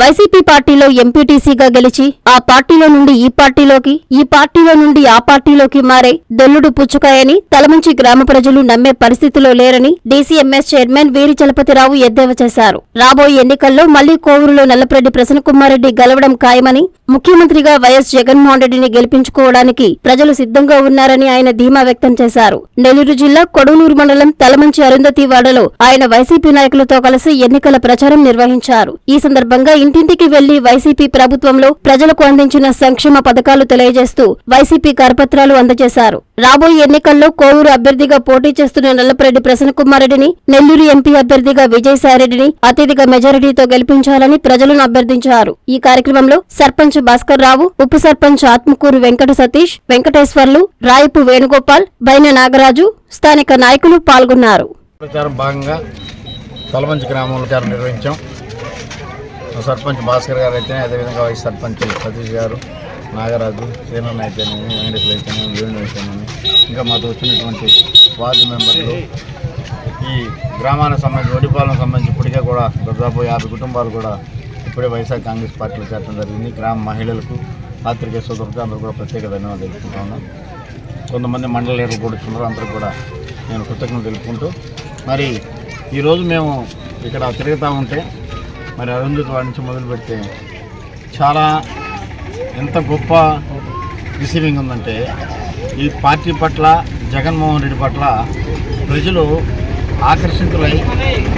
YCP పార్టీలో ఎంపీటీసీగా గెలిచి ఆ పార్టీలో నుండి ఈ పార్టీలోకి ఈ పార్టీలో నుండి ఆ పార్టీలోకి మారే దొల్లుడు పుచ్చుకాయని తలమంచి గ్రామ ప్రజలు నమ్మే పరిస్థితిలో లేరని డీసీఎంఎస్ చైర్మన్ వీరి చలపతిరావు ఎద్దేవా చేశారు. రాబోయే ఎన్నికల్లో మళ్ళీ కోవూరులో నల్లప్రెడ్డి ప్రసన్నకుమారెడ్డి గెలవడం ఖాయమని ముఖ్యమంత్రిగా వైఎస్ జగన్మోహన్ రెడ్డిని గెలిపించుకోవడానికి ప్రజలు సిద్ధంగా ఉన్నారని ఆయన ధీమా వ్యక్తం చేశారు. నెల్లూరు జిల్లా కొడవలూరు మండలం తలమంచి అరుంధతి వాడలో ఆయన వైసీపీ నాయకులతో కలిసి ఎన్నికల ప్రచారం నిర్వహించారు. ఈ సందర్భంగా ఇంటింటికి వెళ్ళి వైసీపీ ప్రభుత్వంలో ప్రజలకు అందించిన సంక్షేమ పథకాలు తెలియజేస్తూ వైసీపీ కరపత్రాలు అందజేశారు. రాబోయే ఎన్నికల్లో కోవూరు అభ్యర్థిగా పోటీ చేస్తున్న నల్లపరెడ్డి ప్రసన్నకుమారెడ్డిని నెల్లూరు ఎంపీ అభ్యర్థిగా విజయసాయిరెడ్డిని అత్యధిక మెజారిటీతో గెలిపించాలని ప్రజలను అభ్యర్థించారు. ఈ కార్యక్రమంలో సర్పంచ్ భాస్కర్ రావు ఉప సర్పంచ్ ఆత్మకూరు వెంకట సతీష్ వెంకటేశ్వర్లు రాయపు వేణుగోపాల్ బైన నాగరాజు స్థానిక నాయకులు పాల్గొన్నారు. ప్రచారం భాగంగా తలమంచి గ్రామంలో ప్రచారం నిర్వహించాం. సర్పంచ్ భాస్కర్ గారు అయితేనే అదేవిధంగా వైస్ సర్పంచ్ సతీష్ గారు నాగరాజు సేనన్న అయితేనేమి వెంకటేశ్వర అయితేనేమి వేణు అయితేనేమి. ఇంకా మాతో వచ్చినటువంటి వార్డు మెంబర్లు ఈ గ్రామానికి సంబంధించి ఒడిపాలకు సంబంధించి ఇప్పటికే కూడా దాదాపు యాభై కుటుంబాలు కూడా ఇప్పుడే వైఎస్ఆర్ కాంగ్రెస్ పార్టీలో చేరడం జరిగింది. గ్రామ మహిళలకు పాత్రికే సోదరులకు అందరూ కూడా ప్రత్యేక ధన్యవాదాలు తెలుపుకుంటా ఉన్నాం. కొంతమంది మండల లీడర్లు కూడా చూడరు అందరూ కూడా నేను కృతజ్ఞతలు తెలుపుకుంటూ మరి ఈరోజు మేము ఇక్కడ తిరుగుతూ ఉంటే మరి అరుంధతి వాడి నుంచి మొదలు పెడితే చాలా ఎంత గొప్ప రిసీవింగ్ ఉందంటే ఈ పార్టీ పట్ల జగన్మోహన్ రెడ్డి పట్ల ప్రజలు ఆకర్షితులై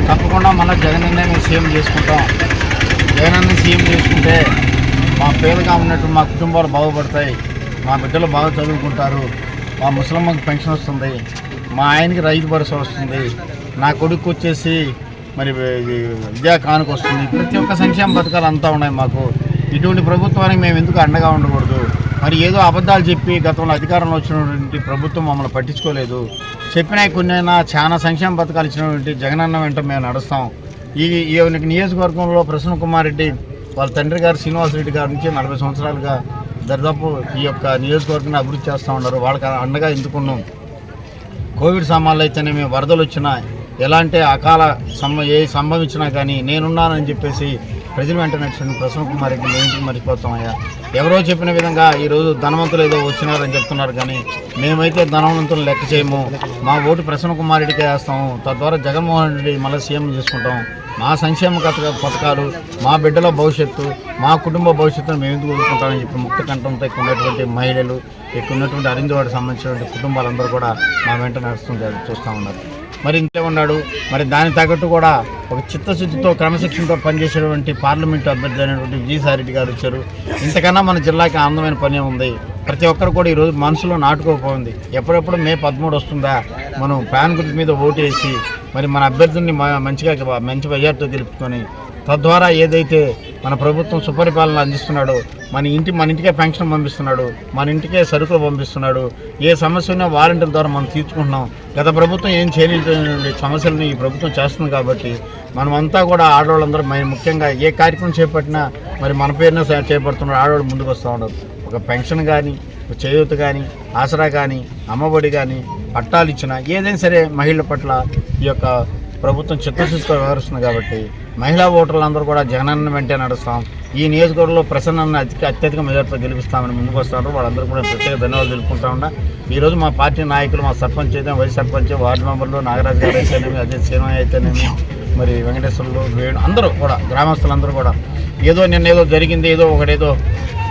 తప్పకుండా మళ్ళీ జగన్ మేము సీఎం చేసుకుంటాం. జగనన్న సీఎం చేసుకుంటే మా పేదగా ఉన్నట్టు మా కుటుంబాలు బాగుపడతాయి. మా బిడ్డలు బాగా చదువుకుంటారు. మా ముసలమ్మకి పెన్షన్ వస్తుంది. మా ఆయనకి రైతు భరోసా వస్తుంది. నా కొడుకు వచ్చేసి మరి ఇది విద్యా కానుక వస్తుంది. ప్రతి ఒక్క సంక్షేమ పథకాలు అంతా ఉన్నాయి మాకు. ఇటువంటి ప్రభుత్వానికి మేము ఎందుకు అండగా ఉండకూడదు? మరి ఏదో అబద్ధాలు చెప్పి గతంలో అధికారంలో వచ్చినటువంటి ప్రభుత్వం మమ్మల్ని పట్టించుకోలేదు. చెప్పినా కొన్నైనా చాలా సంక్షేమ పథకాలు ఇచ్చినటువంటి జగనన్న వెంట మేము నడుస్తాం. ఈ ఈ నియోజకవర్గంలో ప్రసన్న కుమార్ రెడ్డి వాళ్ళ తండ్రి గారు శ్రీనివాసరెడ్డి గారి నుంచి నలభై సంవత్సరాలుగా దరిదాపు ఈ యొక్క నియోజకవర్గాన్ని అభివృద్ధి చేస్తూ ఉన్నారు. వాళ్ళకి అండగా ఎందుకున్నాం? కోవిడ్ సామాన్లు అయితేనేమి వరదలు వచ్చినా ఎలాంటి అకాల సంభ ఏ సంభవించినా కానీ నేనున్నానని చెప్పేసి ప్రజలు వెంట నడిచిన ప్రసన్న కుమార్ రెడ్డి మేము మర్చిపోతామయ్యా ఎవరో చెప్పిన విధంగా ఈరోజు ధనవంతులు ఏదో వచ్చినారని చెప్తున్నారు కానీ మేమైతే ధనవంతులు లెక్క చేయము. మా ఓటు ప్రసన్న కుమార్ రెడ్డికే వేస్తాము. తద్వారా జగన్మోహన్ రెడ్డి మళ్ళీ సీఎం చేసుకుంటాం. మా సంక్షేమ పథకాలు మా బిడ్డల భవిష్యత్తు మా కుటుంబ భవిష్యత్తును మేము ఎందుకు కోరుకుంటామని చెప్పి ముక్త కంఠంతో ఇక్కడ ఉన్నటువంటి మహిళలు ఇక్కడ ఉన్నటువంటి అరిందవాడికి సంబంధించినటువంటి కుటుంబాలందరూ కూడా మా వెంట నడుస్తుంటారు చూస్తూ ఉన్నారు. మరి ఇంతే ఉన్నాడు. మరి దాని తగ్గట్టు కూడా ఒక చిత్తశుద్ధితో క్రమశిక్షణతో పనిచేసేటువంటి పార్లమెంటు అభ్యర్థి అయినటువంటి విజయసాయిరెడ్డి గారు వచ్చారు. ఇంతకన్నా మన జిల్లాకి ఆనందమైన పని ఉంది ప్రతి ఒక్కరు కూడా ఈరోజు మనసులో నాటుకోకపోయింది ఎప్పుడెప్పుడు మే పదమూడు వస్తుందా? మనం ప్యాన్ గుర్తు మీద ఓటు వేసి మరి మన అభ్యర్థుల్ని మంచిగా మంచి మెజార్టీతో గెలుపుకొని తద్వారా ఏదైతే మన ప్రభుత్వం సుపరిపాలన అందిస్తున్నాడు. మన ఇంటి మన ఇంటికే పెన్షన్ పంపిస్తున్నాడు. మన ఇంటికే సరుకులు పంపిస్తున్నాడు. ఏ సమస్య ఉన్నా వాలంటీర్ ద్వారా మనం తీర్చుకుంటున్నాం. గత ప్రభుత్వం ఏం చేయలేని సమస్యలను ఈ ప్రభుత్వం చేస్తుంది కాబట్టి మనమంతా కూడా ఆడవాళ్ళందరూ మరి ముఖ్యంగా ఏ కార్యక్రమం చేపట్టినా మరి మన పేరున చేపడుతున్నాడు చేపడుతున్నారు ఆడవాళ్ళు ముందుకు వస్తూ ఉన్నారు. ఒక పెన్షన్ కానీ ఒక చేయూత కానీ ఆసరా కానీ అమ్మఒడి కానీ పట్టాలు ఇచ్చినా ఏదైనా సరే మహిళల పట్ల ఈ యొక్క ప్రభుత్వం చిత్తశుద్ధితో వ్యవహరిస్తుంది కాబట్టి మహిళా ఓటర్లందరూ కూడా జగనన్న వెంటే నడుస్తాం. ఈ నియోజకవర్గంలో ప్రసన్న అత్యధిక అత్యధిక మెజార్టీతో గెలిపిస్తామని ముందుకు వస్తారు వాళ్ళందరూ కూడా ప్రత్యేక ధన్యవాదాలు తెలుపుకుంటా ఉన్నా. ఈరోజు మా పార్టీ నాయకులు మా సర్పంచ్ అయితే వైస్ సర్పంచ్ వార్డు మెంబర్లు నాగరాజు గారు అయితేనేమి అదే సీనయ్య అయితేనేమి మరి వెంకటేశ్వర్లు వేణు అందరూ కూడా గ్రామస్తులందరూ కూడా. ఏదో నిన్న ఏదో జరిగింది ఏదో ఒకటేదో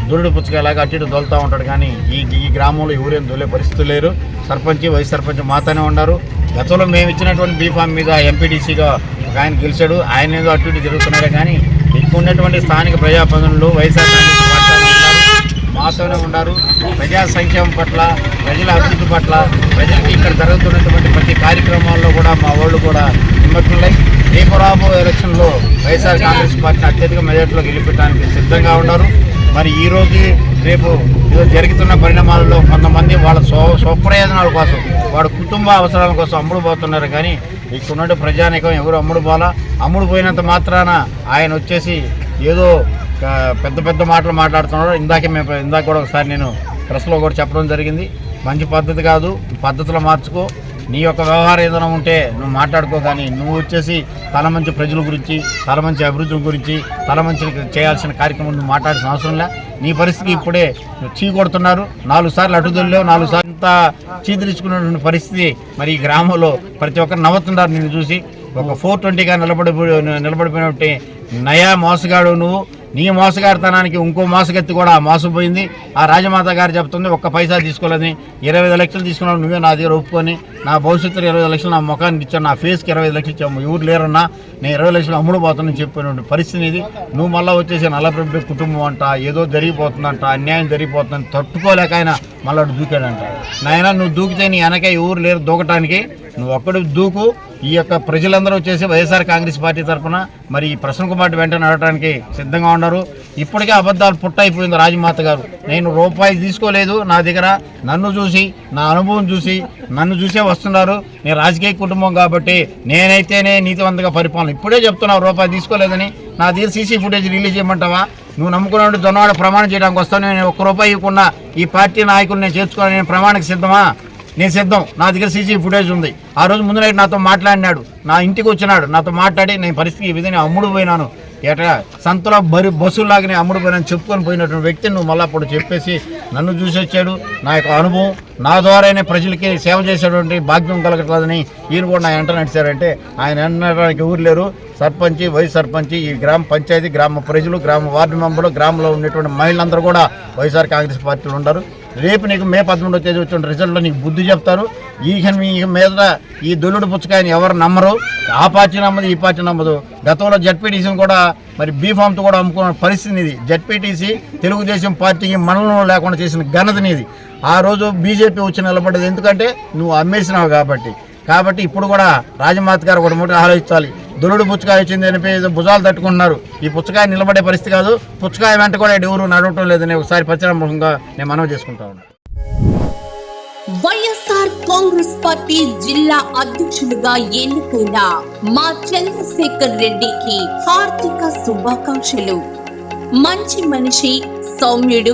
దురుడు పుచ్చకాయలాగా అటు ఇటు దొలుతూ ఉంటాడు కానీ ఈ ఈ గ్రామంలో ఎవరేం దొలే పరిస్థితి లేరు. సర్పంచ్ వైస్ సర్పంచ్ మాతోనే ఉన్నారు. గతంలో మేము ఇచ్చినటువంటి బీఫామ్ మీద ఎంపీటీసీగా ఒక ఆయన గెలిచాడు ఆయన ఏదో అటు ఇటు తిరుగుతున్నాడే కానీ ఇక్కడ ఉన్నటువంటి స్థానిక ప్రజాప్రతినిధులు వైఎస్ఆర్ కాంగ్రెస్ ఉన్నారు ఉన్నారు. ప్రజా సంక్షేమం పట్ల ప్రజల అభివృద్ధి పట్ల ప్రజలకి ఇక్కడ జరుగుతున్నటువంటి ప్రతి కార్యక్రమాల్లో కూడా మా వాళ్ళు కూడా నిమ్మకులై రేపు రాబో ఎలక్షన్లో వైఎస్ఆర్ కాంగ్రెస్ పార్టీని అత్యధిక మెజార్టీలో గెలిపించడానికి సిద్ధంగా ఉన్నారు. మరి ఈ రోజు రేపు జరుగుతున్న పరిణామాలలో కొంతమంది వాళ్ళ స్వ స్వప్రయోజనాల కోసం వాళ్ళ కుటుంబ అవసరాల కోసం అమ్ముడుపోతున్నారు కానీ ఇక్కడున్నట్టు ప్రజానికం ఎవరు అమ్ముడు పోలా అమ్ముడు పోయినంత మాత్రాన ఆయన వచ్చేసి ఏదో పెద్ద పెద్ద మాటలు మాట్లాడుతున్నాడు. ఇందాకే మేము ఇందాక కూడా ఒకసారి నేను ప్రెస్లో కూడా చెప్పడం జరిగింది. మంచి పద్ధతి కాదు. పద్ధతులు మార్చుకో. నీ యొక్క వ్యవహార ఏదైనా ఉంటే నువ్వు మాట్లాడుకో కానీ నువ్వు వచ్చేసి తల మంచి ప్రజల గురించి తల మంచి అభివృద్ధి గురించి తల మంచి చేయాల్సిన కార్యక్రమం నువ్వు మాట్లాడాల్సిన అవసరం లే. నీ పరిస్థితి ఇప్పుడే చీ కొడుతున్నారు. నాలుగు సార్లు అటుదల్లో నాలుగు సార్లు ఇంత చీదిరించుకున్నటువంటి పరిస్థితి మరి ఈ గ్రామంలో ప్రతి ఒక్కరు నవ్వుతున్నారు నిన్ను చూసి. ఒక ఫోర్ ట్వంటీగా నిలబడి నిలబడిపోయినట్టు నయా మోసగాడు నువ్వు. నీ మోసగాడితనానికి ఇంకో మోసగత్తి కూడా మోసపోయింది. ఆ రాజమాత గారు చెప్తుంది ఒక్క పైసా తీసుకోలేదని. ఇరవై ఐదు లక్షలు తీసుకున్నావు నువ్వే నా దగ్గర ఒప్పుకొని. నా భవిష్యత్తులో ఇరవై ఐదు లక్షలు నా ముఖానికి ఇచ్చాను నా ఫేస్కి ఇరవై ఐదు లక్షలు ఇచ్చాము ఎవరు లేరన్నా. నేను ఇరవై లక్షలు అమ్ముడు పోతానని చెప్పినటువంటి పరిస్థితి ఇది. నువ్వు మళ్ళీ వచ్చేసి నల్లప్రభ కుటుంబం అంట ఏదో జరిగిపోతుందంట అన్యాయం జరిగిపోతుందని తట్టుకోలేక ఆయన మళ్ళీ దూకాడంట. నాయన నువ్వు దూకితే నీ వెనక ఎవరు లేరు దూకటానికి. నువ్వు ఒక్కడు దూకు. ఈ యొక్క ప్రజలందరూ వచ్చేసి వైఎస్ఆర్ కాంగ్రెస్ పార్టీ తరఫున మరి ఈ ప్రసన్న కుమార్ వెంట నడవడానికి సిద్ధంగా ఉన్నారు. ఇప్పటికే అబద్ధాలు పుట్టయిపోయింది రాజమాత గారు. నేను రూపాయి తీసుకోలేదు నా దగ్గర. నన్ను చూసి నా అనుభవం చూసి నన్ను చూసే వస్తున్నారు. నేను రాజకీయ కుటుంబం కాబట్టి నేనైతేనే నీతివంతంగా పరిపాలన. ఇప్పుడే చెప్తున్నావు రూపాయి తీసుకోలేదని. నా దగ్గర సీసీ ఫుటేజ్ రిలీజ్ చేయమంటావా? నువ్వు నమ్ముకున్నట్టు దొన్నవాడ ప్రమాణం చేయడానికి వస్తాను. నేను ఒక్క రూపాయి ఇవ్వకుండా ఈ పార్టీ నాయకులు నేను చేర్చుకోవాలని నేను ప్రమాణానికి సిద్ధమా? నేను సిద్ధం. నా దగ్గర సీసీ ఫుటేజ్ ఉంది. ఆ రోజు ముందు నైట్ నాతో మాట్లాడినాడు. నా ఇంటికి వచ్చినాడు. నాతో మాట్లాడి నేను పరిస్థితి ఈ విధంగా అమ్ముడు పోయినాను. ఎట్లా సంతలో బరి బస్సులాగానే అమ్ముడు పోయినాను చెప్పుకొని పోయినటువంటి వ్యక్తిని నువ్వు మళ్ళీ అప్పుడు చెప్పేసి నన్ను చూసి వచ్చాడు. నా యొక్క అనుభవం నా ద్వారానే ప్రజలకి సేవ చేసేటువంటి భాగ్యం కలగట్లేదని ఈయన కూడా నా వెంట నడిచారంటే ఆయన అనడానికి ఊరు లేరు. సర్పంచి వైస్ సర్పంచి ఈ గ్రామ పంచాయతీ గ్రామ ప్రజలు గ్రామ వార్డు మెంబర్లు గ్రామంలో ఉన్నటువంటి మహిళలందరూ కూడా వైఎస్ఆర్ కాంగ్రెస్ పార్టీలో ఉండరు రేపు నీకు మే పదమూడో తేదీ వచ్చిన రిజల్ట్లో నీకు బుద్ధి చెప్తారు. ఈ మీ మీద ఈ దొల్లుడు పుచ్చకాయని ఎవరు నమ్మరు. ఆ పార్టీ నమ్మదు ఈ పార్టీ నమ్మదు. గతంలో జడ్పీటీసీని కూడా మరి బీఫామ్తో కూడా అమ్ముకున్న పరిస్థితి ఇది జడ్పీటీసీ తెలుగుదేశం పార్టీకి మనలో లేకుండా చేసిన ఘనత నీది. ఆ రోజు బీజేపీ వచ్చి నిలబడ్డది. ఎందుకంటే నువ్వు అమ్మేసినావు కాబట్టి. కాబట్టి ఇప్పుడు కూడా రాజమాత గారు ఒక మూట ఆలోచించాలి. దురుడు పుచ్చకాయ వచ్చింది అని చెప్పి భుజాలు తట్టుకుంటున్నారు. ఈ పుచ్చకాయ నిలబడే పరిస్థితి కాదు. పుచ్చకాయ వెంట కూడా ఎవరు నడవటం లేదని ఒకసారి పశ్చిమముఖంగా నేను మనవి చేసుకుంటా ఉన్నాను వైఎస్ఆర్ కాంగ్రెస్ పార్టీ జిల్లా అధ్యక్షులుగా ఎన్నికైన మా చంద్రశేఖర్ రెడ్డికి హార్దిక శుభాకాంక్షలు. మంచి మనిషి సౌమ్యుడు